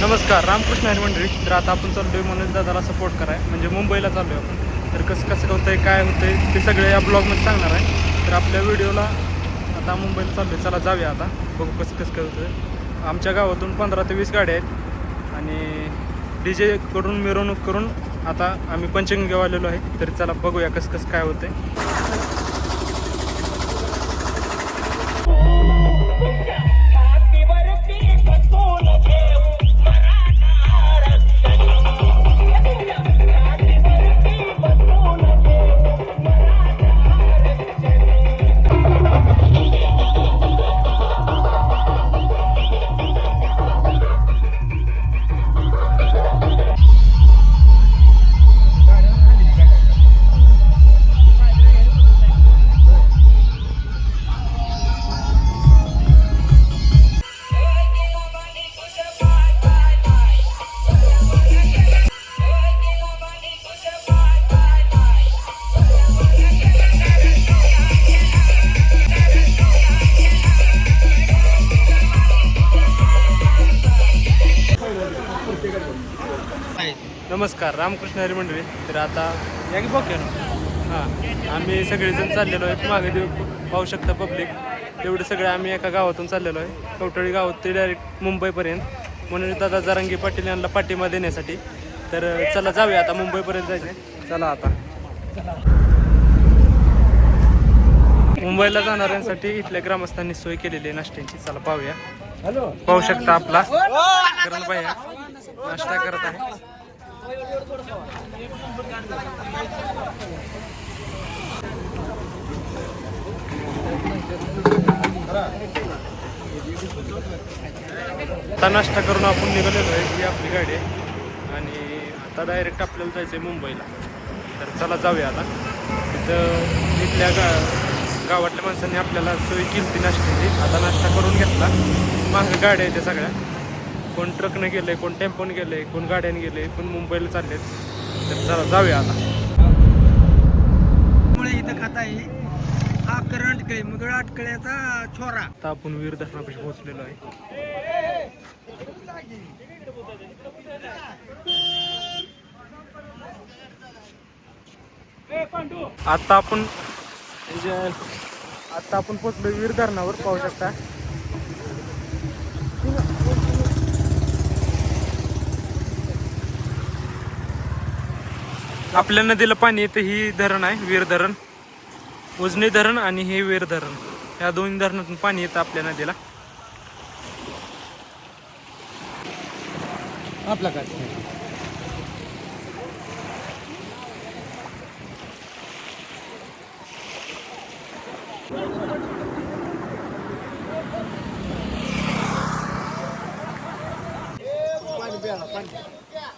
नमस्कार रामकृष्ण हरी मंडळी. तर आता आपण चाललोय मनोज दादाला सपोर्ट कराय म्हणजे मुंबईला चाललोय आपण. तर कसं कसं होतंय काय होतंय ते सगळे या ब्लॉगमध्ये सांगणार आहे. तर आपल्या व्हिडिओला आता मुंबईला चाललोय. चला जाऊया आता. बघू कसं कसं काय होतं आमच्या गावातून पंधरा ते वीस गाड्या आहेत. आणि डी जेकडून मिरवणूक करून आता आम्ही पंचगंगेव आलेलो आहे. तर चला बघूया कसं कसं काय होतंय. नमस्कार रामकृष्ण हरी मंडळी. तर आता या की बघ हां आम्ही सगळेजण चाललेलो आहे. मागे ते पाहू शकता पब्लिक तेवढे सगळे आम्ही एका गावातून चाललेलो आहे. कवटळी गावात ते डायरेक्ट मुंबईपर्यंत. म्हणून दादा जरांगी पाटील यांना पाठिंबा देण्यासाठी. तर चला जाऊया आता. मुंबईपर्यंत जायचं चला आता. मुंबईला जाणाऱ्यांसाठी इथल्या ग्रामस्थांनी सोय केलेली आहे नाश्त्यांची. चला पाहूया. पाहू शकता आपला. करण भैया नाश्ता करत आहे. आता नाश्ता करून आपण निघालेलो आहे ही आपली गाडी आहे. आणि आता डायरेक्ट आपल्याला जायचं आहे मुंबईला. तर चला जाऊया आता. तिथं इथल्या गा गावातल्या माणसांनी आपल्याला सोय केली ती नाश्त्याची. आता नाश्ता करून घेतला. मागं गाड्या आहेत त्या सगळ्या. कोण ट्रकनं गेलंय कोण टेम्पोनं गेलंय कोण गाड्याने गेले कोण मुंबईला चाललेत तर चला जाऊया आता. इथं खाता आहे. हा करंट कळे मग अटकळ्याचा छोरा. आता आपण वीर दर्शनापाशी पोहोचलेलो आहे. आता आपण आता आपण पोहोचलो वीर धरणावर पाहू शकता. आपल्या नदीला पाणी येतं ही धरण आहे वीर धरण. उजनी धरण आणि हे वीर धरण. या दोन्ही धरणातून पाणी येतं आपल्या नदीला. आपला काय? तर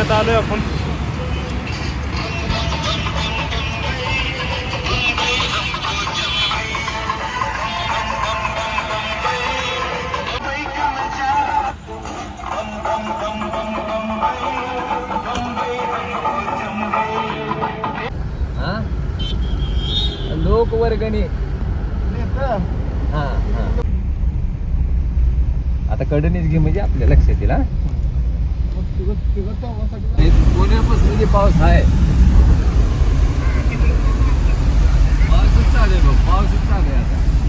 पुण्यात आलोय आपण. लोक वर्गणी हा हा. आता कडणीच घे म्हणजे आपल्या लक्षात येईल हा? पुण्यापासून पाऊस आहे पाऊसच चालेल पाऊसच चालेल आता